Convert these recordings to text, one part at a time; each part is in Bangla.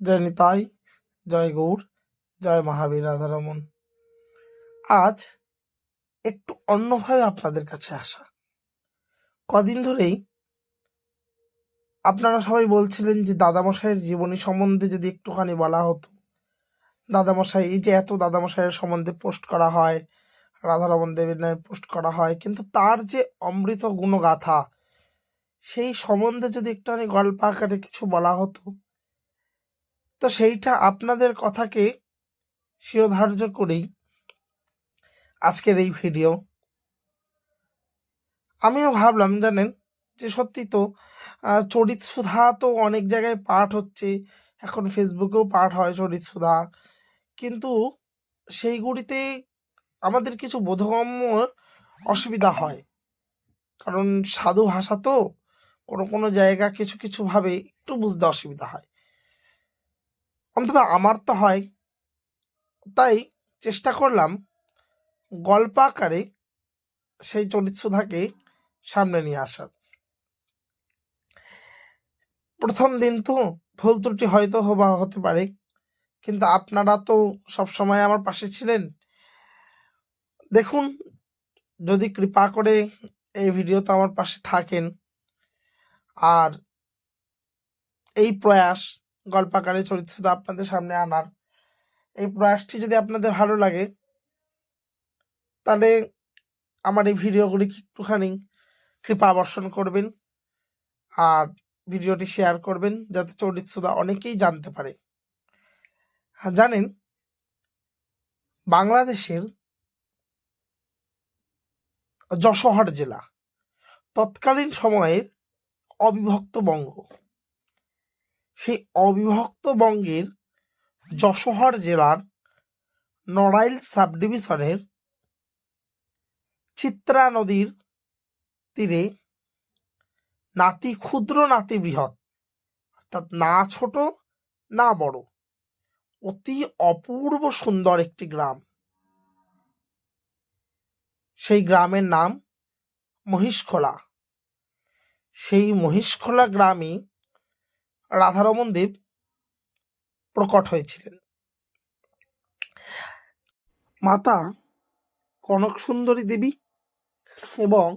জয় নিতাই, জয় গৌর জয় মহাবীর রাধারমন আজ একটু অন্যভাবে আপনাদের কাছে আসা। কদিন ধরেই আপনারা সবাই বলছিলেন যে দাদামশাইয়ের জীবনী সম্বন্ধে যদি একটুখানি বলা হতো। দাদামশাই, এই যে এত দাদামশাইয়ের সম্বন্ধে পোস্ট করা হয় রাধারমন দেবের নামে পোস্ট করা হয়, কিন্তু তার যে অমৃত গুণগাথা, সেই সম্বন্ধে যদি একটুখানি গল্প আকারে কিছু বলা হতো তো সেইটা আপনাদের কথাকে শিরোধার্য করেই আজকের এই ভিডিও আমিও ভাবলাম, জানেন, যে সত্যি তো চরিত সুধা তো অনেক জায়গায় পাঠ হচ্ছে। এখন ফেসবুকেও পাঠ হয় চরিত সুধা। কিন্তু সেইগুলিতে আমাদের কিছু বোধগম্য অসুবিধা হয়। কারণ সাধু ভাষা তো কোনো কোনো জায়গা কিছু কিছু ভাবে একটু বুঝতে অসুবিধা হয়। অন্তত আমার তো হয়। তাই চেষ্টা করলাম গল্প আকারে সেই চরিত সুধাকে সামনে নিয়ে আসার। প্রথম দিন তো ভুল ত্রুটি হয়তো হবা হতে পারে, কিন্তু আপনারা তো সব সময় আমার পাশে ছিলেন। দেখুন, যদি কৃপা করে এই ভিডিওতে আমার পাশে থাকেন। আর এই প্রয়াস গল্পাকারে চরিত্র সুধা আপনাদের সামনে আনার। এই প্রয়াসটি যদি আপনাদের ভালো লাগে তাহলে আমার এই ভিডিওগুলি একটুখানি কৃপা বর্ষণ করবেন আর ভিডিওটি শেয়ার করবেন যাতে চরিত সুধা অনেকেই জানতে পারে। হ্যাঁ, জানেন বাংলাদেশের যশোহর জেলা তৎকালীন সময়ের অবিভক্ত বঙ্গ। সেই অবিভক্ত বঙ্গের যশোহর জেলার নড়াইল সাব ডিভিশনের চিত্রা নদীর তীরে নাতি ক্ষুদ্র নাতি বৃহৎ, অর্থাৎ না ছোট, না বড়, অতি অপূর্ব সুন্দর একটি গ্রাম। সেই গ্রামের নাম মহিষখোলা। সেই মহিষখোলা গ্রামে রাধারমন দেব প্রকট হয়েছিলেন। মাতা কনক সুন্দরী দেবী এবং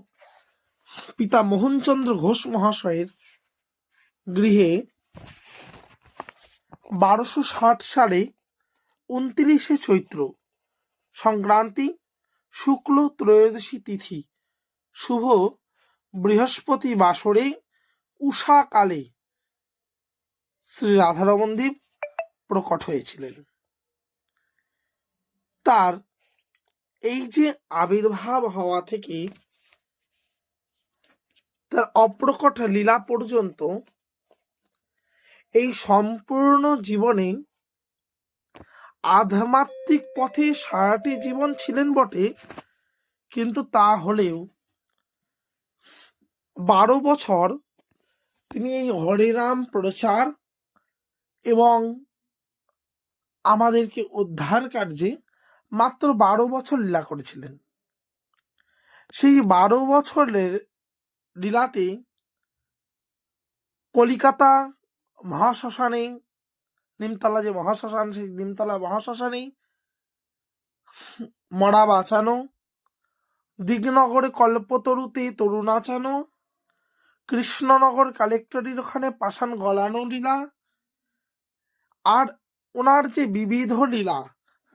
পিতা মোহনচন্দ্র ঘোষ মহাশয়ের গৃহে বারোশো ষাট সালে উনত্রিশে চৈত্র সংক্রান্তি শুক্ল ত্রয়োদশী তিথি, শুভ বৃহস্পতি বাসরে, উষাকালে শ্রী রাধারমন দেব প্রকট হয়েছিলেন। তার এই যে আবির্ভাব হওয়া থেকে তার অপ্রকট লীলা পর্যন্ত এই সম্পূর্ণ জীবনে আধ্যাত্মিক পথে সারাটি জীবন ছিলেন বটে, কিন্তু তা হলেও বারো বছর তিনি এই হরিনাম প্রচার এবং আমাদেরকে উদ্ধার কার্যে মাত্র বারো বছর লীলা করেছিলেন। সেই বারো বছরের লীলাতে কলিকাতা মহাশ্মশানে, নিমতলা যে মহাশ্মশান, সেই নিমতলা মহাশ্মশানে মরা বাঁচানো, দিগনগরে কল্পতরুতে তরু নাচানো, কৃষ্ণনগর কালেক্টরের ওখানে পাষাণ গলানো লীলা আর ওনার যে বিবিধ লীলা,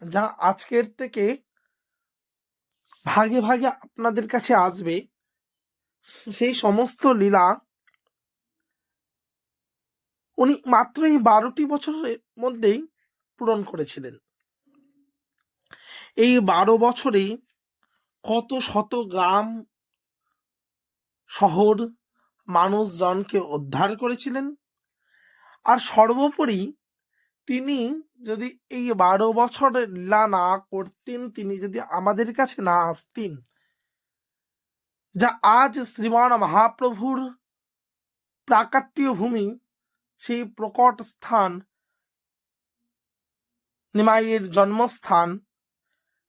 যা আজকের থেকে ভাগে ভাগে আপনাদের কাছে আসবে, সেই সমস্ত লীলা উনি মাত্র এই বারোটি বছরের মধ্যেই পূরণ করেছিলেন। এই বারো বছরে কত শত গ্রাম শহর মানুষজনকে উদ্ধার করেছিলেন। আর সর্বোপরি তিনি যদি এই বারো বছর না করতেন, তিনি যদি আমাদের কাছে না আসতেন, যা আজ শ্রীমান মহাপ্রভুর প্রাকাট্য ভূমি, সেই প্রকট স্থান, নিমাইয়ের জন্মস্থান,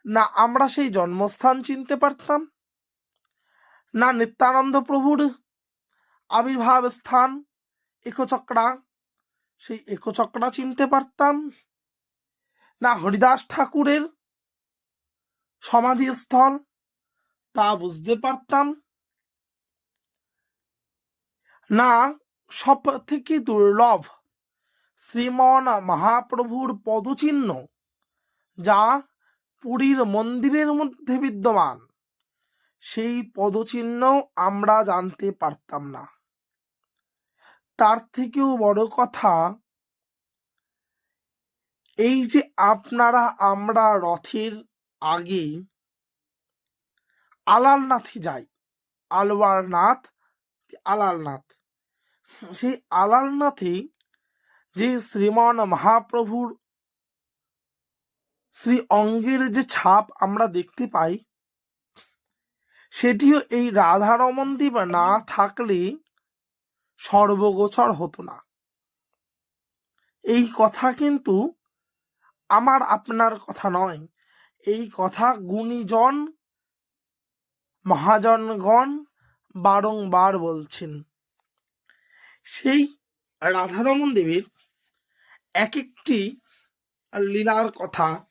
না আমরা সেই জন্মস্থান চিনতে পারতাম? না নিত্যানন্দ প্রভুর আবির্ভাব স্থান, একচক্রা সেই একচক্রা চিনতে পারতাম। না হরিদাস ঠাকুরের সমাধিস্থল, তা বুঝতে পারতাম। না, সব থেকে দুর্লভ শ্রীমন মহাপ্রভুর পদচিহ্ন, যা পুরীর মন্দিরের মধ্যে বিদ্যমান, সেই পদচিহ্ন আমরা জানতে পারতাম না। তার থেকেও বড় কথা, এই যে আপনারা আমরা রথের আগে আলালনাথে যাই। আলওয়ারনাথ, আলালনাথ। সেই আলালনাথে যে শ্রীমান মহাপ্রভুর শ্রী অঙ্গের যে ছাপ আমরা দেখতে পাই, সেটিও এই রাধারমন দ্বীপ না থাকলে সর্বগোচর হতো না। এই কথা কিন্তু আমার আপনার কথা নয়। এই কথা গুণীজন, মহাজনগণ বারংবার বলছেন। সেই রাধারমন দেবীর এক একটি লীলার কথা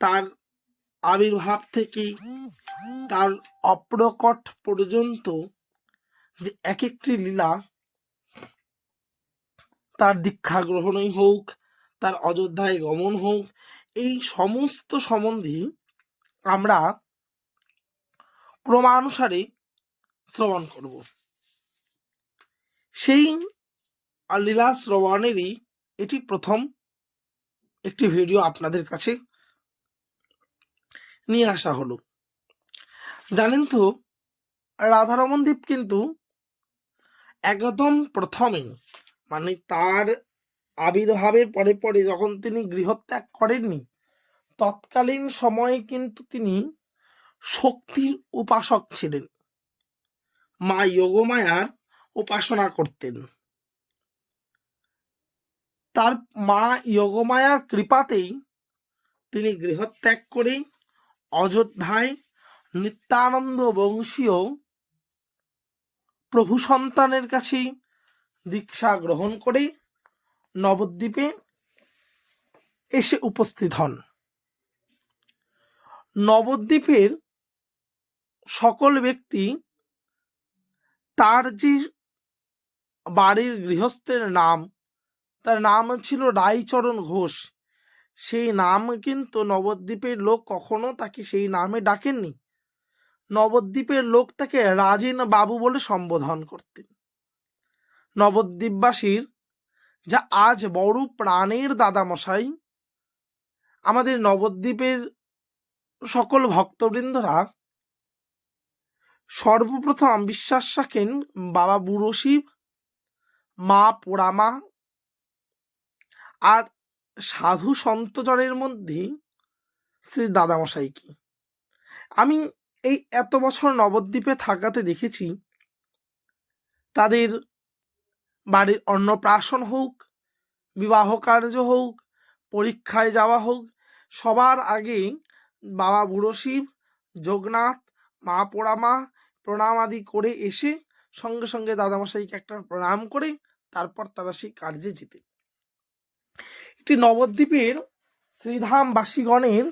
তার আবির্ভাব থেকে তার অপ্রকট পর্যন্ত যে এক একটি লীলা তার দীক্ষা গ্রহণই হোক, তার অযোধ্যায় গমন হোক, এই সমস্ত সম্বন্ধে আমরা ক্রমানুসারে শ্রবণ করব। সেই লীলা শ্রবণেরই এটি প্রথম একটি ভিডিও আপনাদের কাছে নিয়ে আসা হলো। জানেন তো, রাধারমন দ্বীপ কিন্তু একদম প্রথমে মানে তার আবির্ভাবের পরে পরে যখন তিনি গৃহত্যাগ করেননি, তৎকালীন সময়ে কিন্তু তিনি শক্তির উপাসক ছিলেন। মা যোগমায়ার উপাসনা করতেন। তার মা যোগমায়ার কৃপাতেই তিনি গৃহত্যাগ করে অযোধ্যায় নিত্যানন্দ বংশীয় প্রভু সন্তানের কাছে দীক্ষা গ্রহণ করে নবদ্বীপে এসে উপস্থিত হন। নবদ্বীপের সকল ব্যক্তি তার যে বাড়ির গৃহস্থের নাম, তার নাম ছিল রায়চরণ ঘোষ। সেই নাম কিন্তু নবদ্বীপের লোক কখনো তাকে সেই নামে ডাকেননি। নবদ্বীপের লোক তাকে রাজেন বাবু বলে সম্বোধন করতেন। নবদ্বীপবাসীর যা আজ বড় প্রাণের দাদামশাই, আমাদের নবদ্বীপের সকল ভক্তবৃন্দরা সর্বপ্রথম বিশ্বাস রাখেন বাবা বুড়ো শিব, মা পোড়ামা আর সাধু সন্তজনের মধ্যে শ্রী দাদামশাইকে। আমি এই এত বছর নবদ্বীপে থাকাতে দেখেছি, তাদের বাড়ির অন্নপ্রাশন হোক, বিবাহ কার্য হোক, পরীক্ষায় যাওয়া হোক, সবার আগে বাবা বুড়ো শিব, যোগনাথ, মা পোড়ামা প্রণাম আদি করে এসে সঙ্গে সঙ্গে দাদামশাইকে একটা প্রণাম করে তারপর তারা সেই কার্যে যেতে। এটি নবদ্বীপের শ্রীধামবাসীগণের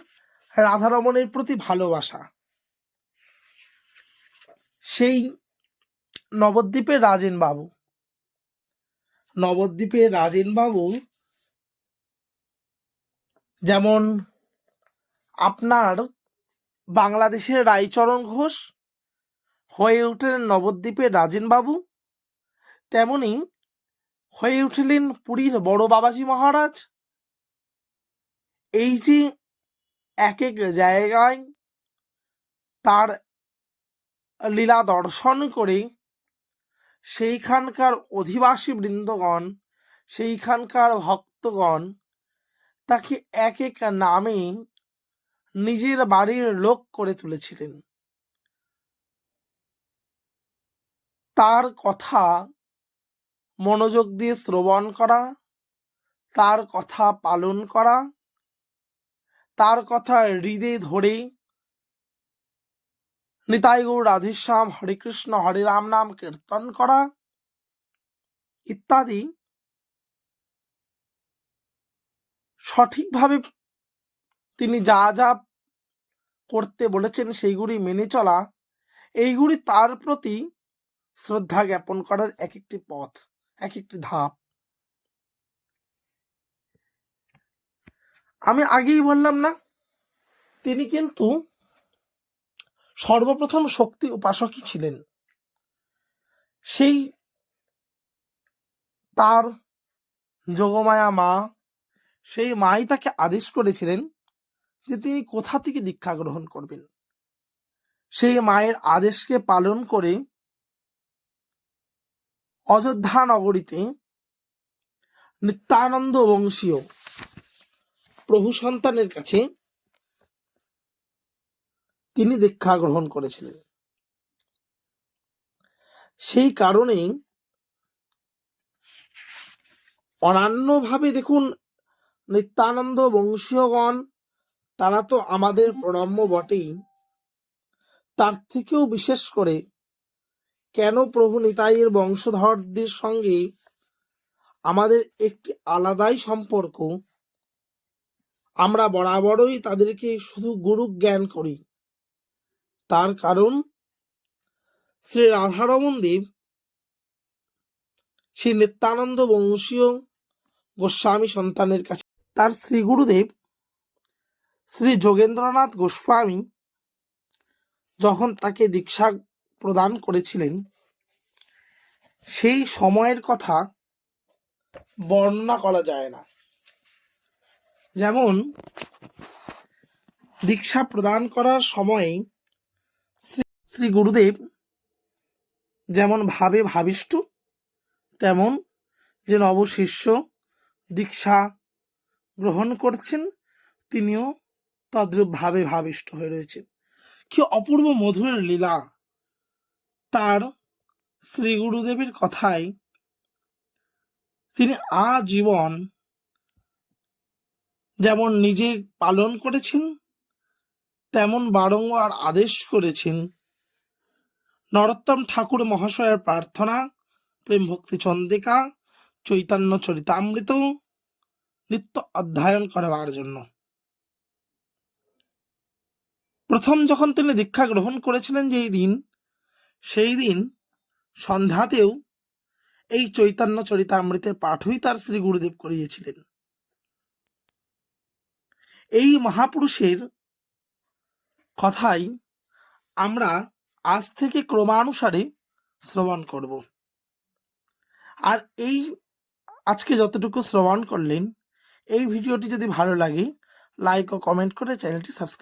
রাধারমণের প্রতি ভালোবাসা। সেই নবদ্বীপের রাজেন বাবু। নবদ্বীপের রাজেন বাবু যেমন আপনার বাংলাদেশের রায়চরণ ঘোষ হয়ে উঠলেন নবদ্বীপের রাজেন বাবু, তেমনি হয়ে উঠলেন পুরীর বড় বাবাজি মহারাজ। এই যে এক এক জায়গায় তার লীলা দর্শন করে সেইখানকার অধিবাসী বৃন্দগণ, সেইখানকার ভক্তগণ তাকে এক এক নামে নিজের বাড়ির লোক করে তুলেছিলেন। তার কথা মনোযোগ দিয়ে শ্রবণ করা, তার কথা পালন করা, তার কথা হৃদয়ে ধরে নিতাই গৌর রাধেশ্যাম হরে কৃষ্ণ, হরে রাম নাম কীর্তন করা ইত্যাদি সঠিকভাবে তিনি যা যা করতে বলেছেন সেইগুলি মেনে চলা, এইগুলি তার প্রতি শ্রদ্ধা জ্ঞাপন করার এক একটি পথ এক একটি ধাপ। আমি আগেই বললাম না, তিনি কিন্তু সর্বপ্রথম শক্তি উপাসকই ছিলেন। সেই তার যোগমায়া মা, সেই মাই তাকে আদেশ করেছিলেন যে তিনি কোথা থেকে দীক্ষা গ্রহণ করবেন। সেই মায়ের আদেশকে পালন করে অযোধ্যা নগরীতে নিত্যানন্দ বংশীয় প্রভু সন্তানের কাছে তিনি দীক্ষা গ্রহণ করেছিলেন। সেই কারণেই অনান্যভাবে দেখুন, নিত্যানন্দ বংশীয়গণ, তারা তো আমাদের প্রণম্য বটেই। তার থেকেও বিশেষ করে কেন প্রভু নিতাইয়ের বংশধরদের সঙ্গে আমাদের একটি আলাদাই সম্পর্ক? আমরা বরাবরই তাদেরকে শুধু গুরু জ্ঞান করি। তার কারণ শ্রী রাধারমন দেব, শ্রী নিত্যানন্দ বংশীয় গোস্বামী সন্তানের কাছে। তার শ্রী গুরুদেব, শ্রী যোগেন্দ্রনাথ গোস্বামী যখন তাকে দীক্ষা প্রদান করেছিলেন, সেই সময়ের কথা বর্ণনা করা যায় না। যেমন, দীক্ষা প্রদান করার সময় শ্রী গুরুদেব যেমন ভাবে ভাবিষ্ট তেমন যে নবশিষ্য দীক্ষা গ্রহণ করছেন, তিনিও তদ্রূপ ভাবে ভাবিষ্ট হয়ে রয়েছেন। কি অপূর্ব মধুর লীলা! তার শ্রী গুরুদেবের কথায় তিনি আজীবন যেমন নিজে পালন করেছেন, তেমন বারংবার আদেশ করেছেন নরোত্তম ঠাকুর মহাশয়ের প্রার্থনা, প্রেম ভক্তি চন্দ্রিকা চৈতন্য চরিতামৃত, নিত্য অধ্যয়ন করবার জন্য। প্রথম যখন তিনি দীক্ষা গ্রহণ করেছিলেন যেই দিন, সেই দিন সন্ধ্যাতেও এই চৈতন্য চরিতামৃতের পাঠই তার শ্রী গুরুদেব করিয়েছিলেন। এই মহাপুরুষের কথাই আমরা আজ থেকে ক্রমানুসারে শ্রবণ করব। আর এই আজকে যতটুকু শ্রবণ করলেন, এই ভিডিওটি যদি ভালো লাগে লাইক ও কমেন্ট করে চ্যানেলটি সাবস্ক্রাইব